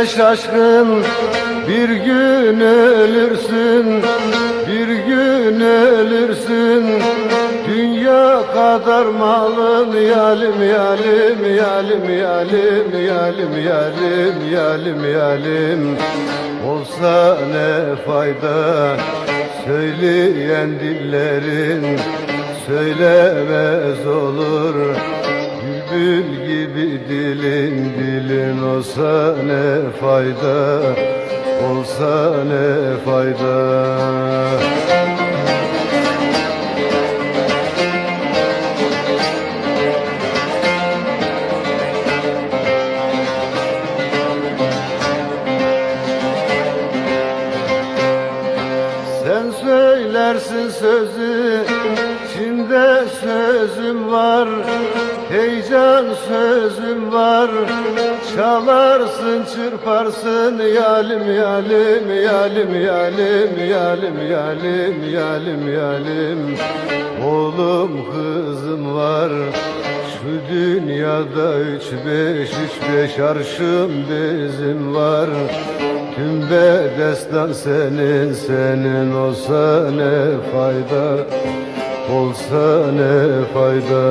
Gezme şaşkın Bir gün ölürsün Bir gün ölürsün. Dünya kadar malın yalim yalim yalim yalim yalim yalim yalim yalim. Olsa ne fayda Söyleyen dillerin Söylemez olur Bülbül gibi dilin dilin olsa ne fayda? Olsa ne fayda? Sen söylersin sözü içinde sözüm var Heyecan sözüm var. Çalarsın çırparsın. Yalim yalim yalim yalim yalim yalim yalim yalim. Oğlum kızım var. Şu dünyada üç beş üç beş arşım bizim var. Tüm bedestan senin senin olsa ne fayda? Olsa ne fayda?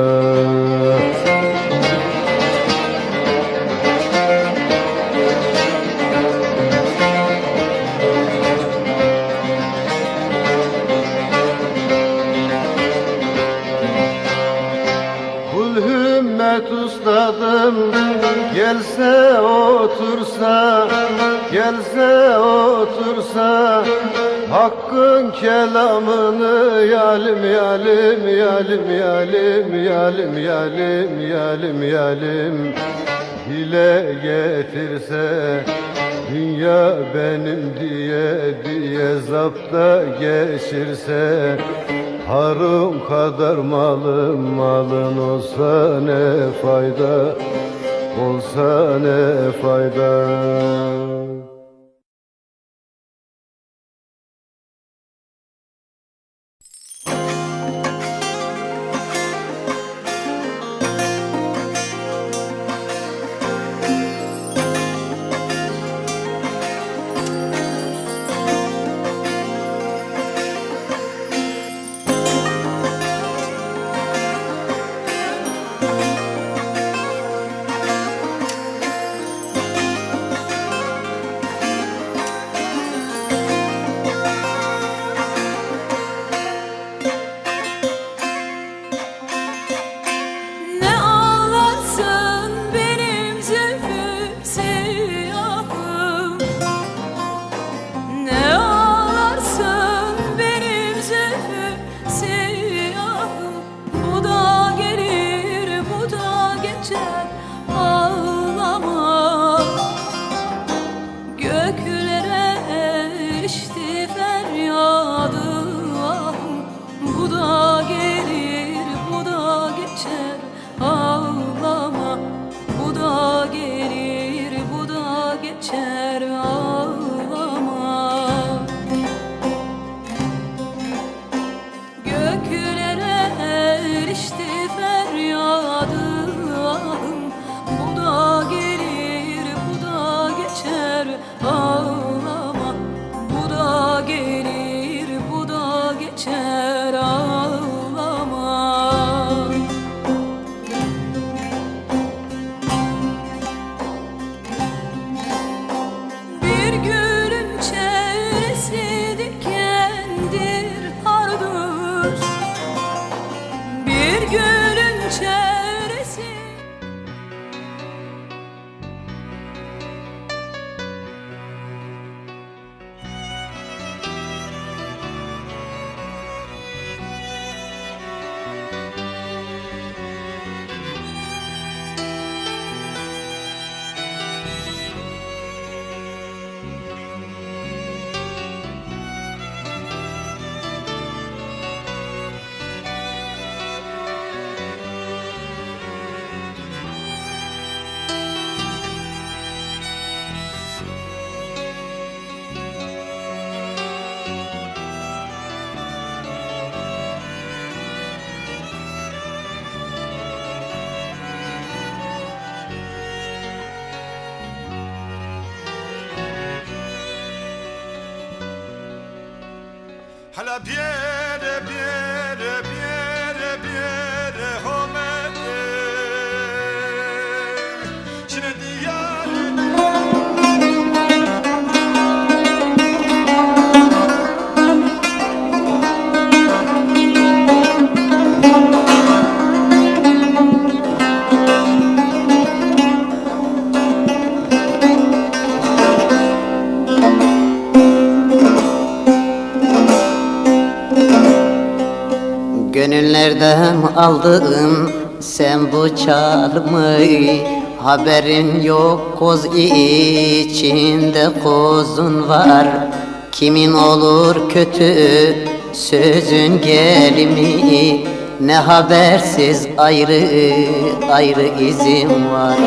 Kul hümmet ustadım Gelse otursa Gelse otursa Hakkın kelamını Yalim yalim yalim yalim yalim yalim yalim yalim. Dile getirse Dünya benim diye diye zapta geçirse Harun kadar malım malın olsa ne fayda Olsa ne fayda à la bière des bières. Gönüllerden aldın sen bu çalımı Haberin yok koz içinde kozun var. Kimin olur kötü sözün gelimi? Ne habersiz ayrı ayrı izim var.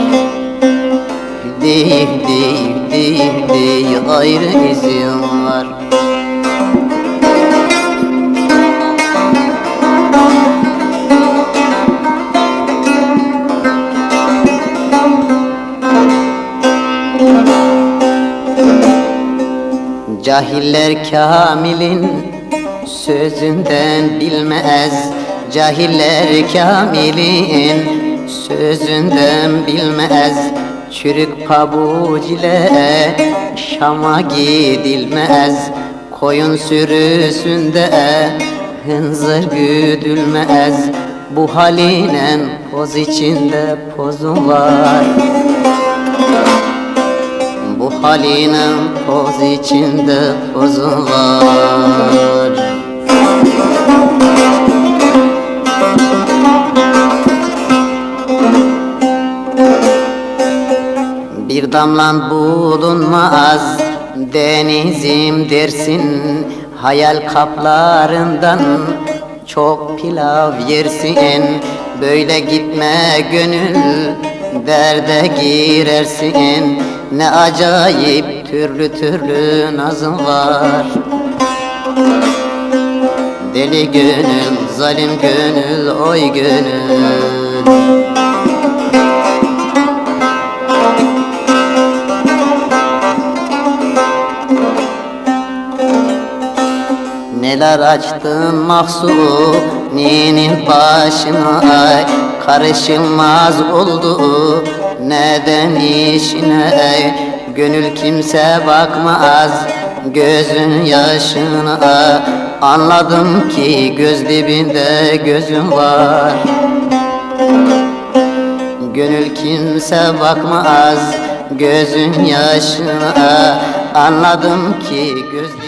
Değil değil değil değil ayrı izim var Cahiller Kamil'in sözünden bilmez. Cahiller Kamil'in sözünden bilmez. Çürük pabuç ile Şam'a gidilmez. Koyun sürüsünde hınzır güdülmez. Bu halinen poz içinde pozun var bu halinin poz içinde pozu var. Bir damlan bulunmaz denizim dersin. Hayal kaplarından çok pilav yersin. Böyle gitme gönül derde girersin Ne acayip türlü türlü nazım var. Deli gönül, zalim gönül, oy gönül. Neler açtın mahzuninin başına ay. Karışılmaz oldu neden işine Gönül kimse bakmaz? Gözün yaşına Anladım ki göz dibinde gözün var. Gönül kimse bakmaz. Gözün yaşına Anladım ki göz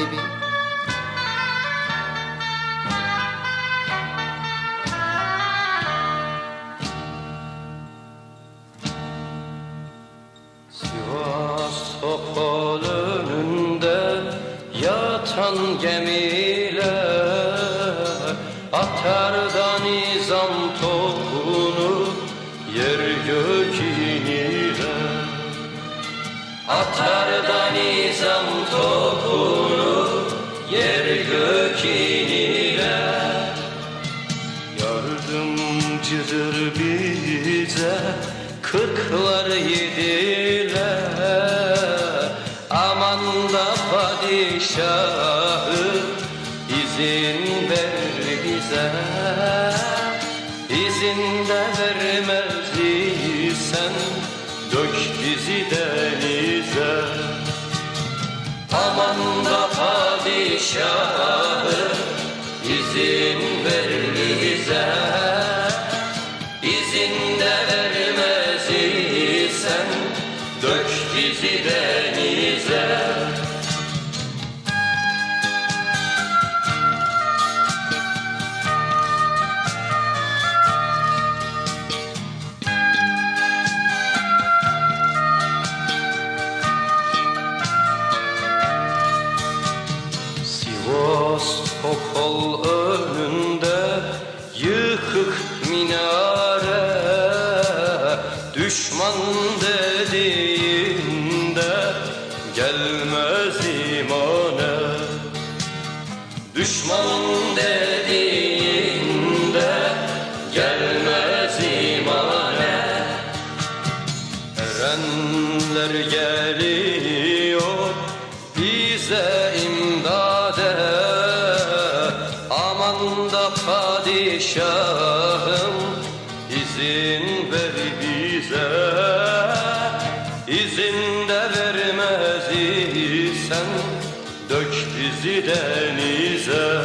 Atar nizam topunu yer gök iniler Yardımcıdır bize kırklar yediler show. Düşman dediğinde isen Dök bizi denize